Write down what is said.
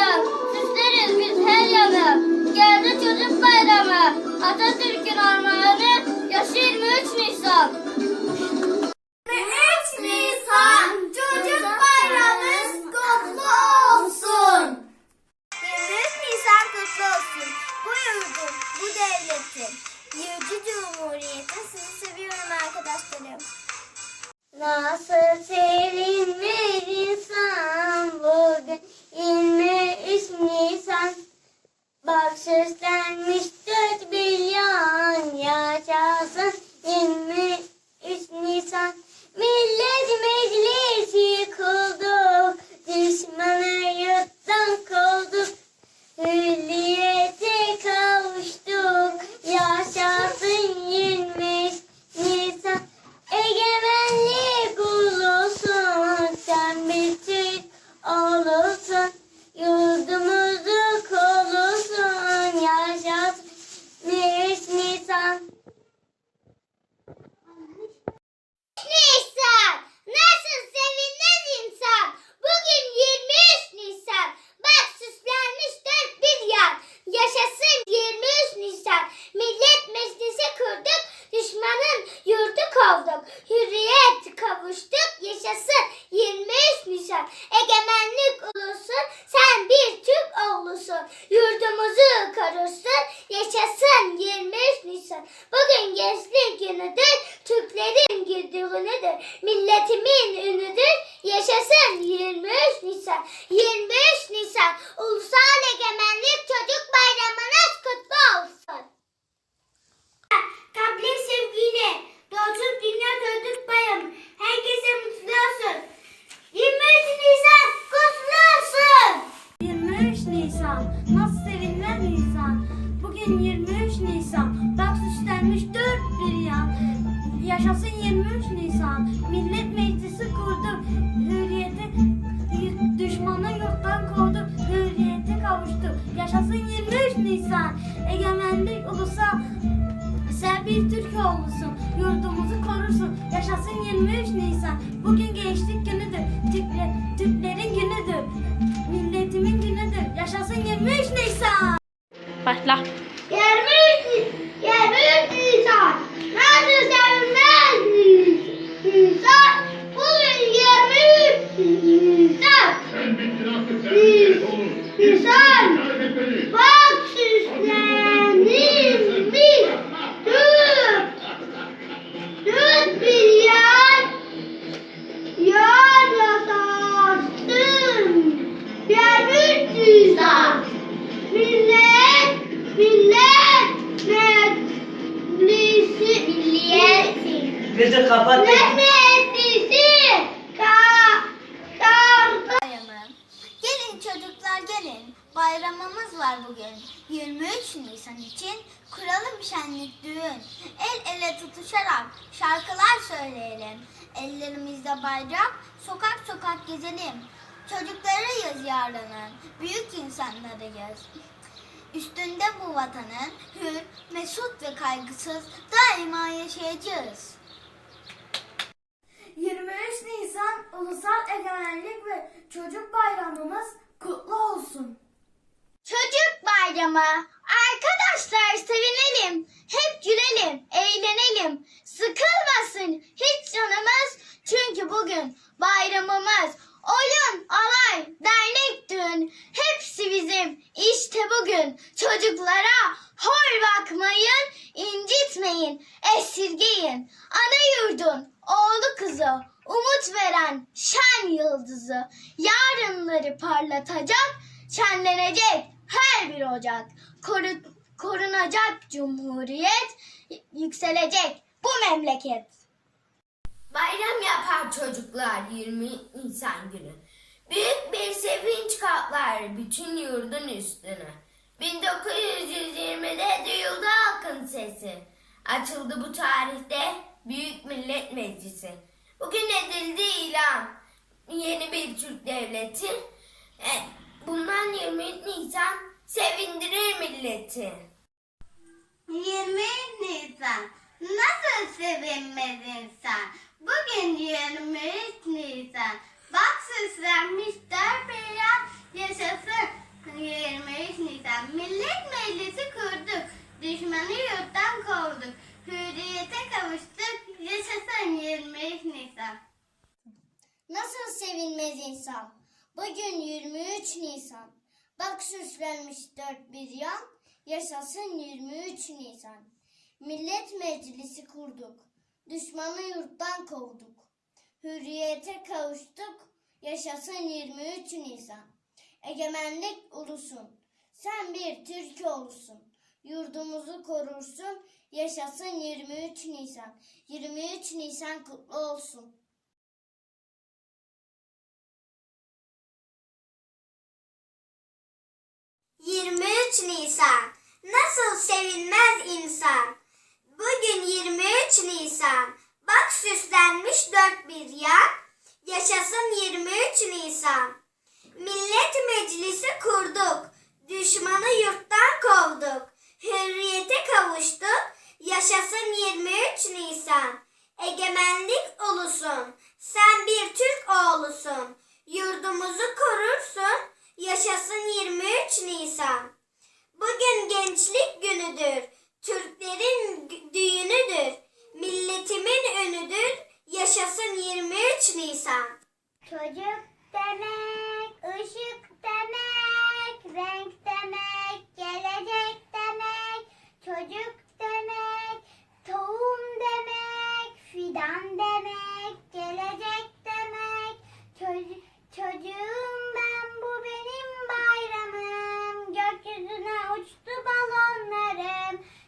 23 Nisan. Süsleriz biz her yanı. Geldi çocuk bayramı. Atatürk'ün armağanı. Yaşı 23 Nisan. Güdüğünüdür milletimin ünüdür yaşasın. 23 Nisan 23 Nisan ulusal egemenlik çocuk bayramınız kutlu olsun. Kalpli sevgiyle Doğsun Dünya Çocuk Bayramı. Herkese mutlu olsun. 23 Nisan kutlu olsun. 23 Nisan nasıl sevinmez Nisan Bugün 23 Nisan Bak süslenmiş dört bir yan Yaşasın 23 Nisan Millet Meclisi kurduk Hürriyeti düşmanı yurttan kovduk Hürriyete kavuştuk Yaşasın 23 Nisan Egemenlik ulusal sen bir Türk oğlusun, yurdumuzu korursun. Yaşasın 23 Nisan. Bugün gençlik günüdür. Türkler, Türklerin günüdür. Milletimin günüdür. Yaşasın 23 Nisan. Başla. Kızı kapat. meclisi, ka, karda. Gelin çocuklar gelin, bayramımız var bugün. 23 Nisan için kuralım şenlik düğün. El ele tutuşarak şarkılar söyleyelim. Ellerimizde bayrak, sokak sokak gezelim. Çocuklarıyız yarının, büyük insanlarıyız. Üstünde bu vatanın hür, mesut ve kaygısız daima yaşayacağız. 23 Nisan Ulusal Egemenlik ve Çocuk Bayramımız kutlu olsun. Çocuk bayramı. Arkadaşlar sevinelim. Hep gülelim, eğlenelim. Sıkılmasın hiç canımız. Çünkü bugün bayramımız. Oyun, alay, dernek, düğün. Hepsi bizim. İşte bugün çocuklara hor bakmayın, incitmeyin, esirgeyin. Ana yurdun oğlu kızı, umut veren şen yıldızı. Yarınları parlatacak, şenlenecek her bir ocak. Koru- korunacak cumhuriyet, yükselecek bu memleket. Bayram yapar çocuklar 20 Nisan günü. Büyük bir sevinç kaplar bütün yurdun üstüne. 1920'de duyuldu halkın sesi. Açıldı bu tarihte Büyük Millet Meclisi. Bugün edildi ilan. Yeni bir Türk devleti. E, bundan 23 Nisan sevindirir milleti. 20 Nisan nasıl sevinmez insan? Bugün 23 Nisan. Bak süslenmiş yan yaşasın. 23 Nisan. Millet Meclisi kurduk. Düşmanı yurttan kovduk. Hürriyete kavuştuk. Yaşasın 23 Nisan. Nasıl sevinmez insan? Bugün 23 Nisan. Bak süslenmiş dört bir yan. Yaşasın 23 Nisan. Millet Meclisi kurduk. Düşmanı yurttan kovduk. Hürriyete kavuştuk. Yaşasın 23 Nisan. Egemenlik ulusun. Sen bir Türk olusun. Yurdumuzu korursun. Yaşasın 23 Nisan. 23 Nisan kutlu olsun. 23 Nisan. Nasıl sevinmez insan? Bugün 23 Nisan. Bak süslenmiş dört bir yan. Yaşasın 23 Nisan. Millet Meclisi kurduk. Düşmanı yurttan kovduk. Hürriyete kavuştuk. Yaşasın 23 Nisan. Egemenlik ulusun. Sen bir Türk oğlusun. Yurdumuzu korursun. Yaşasın 23 Nisan. Bugün gençlik günüdür. Türklerin düğünüdür.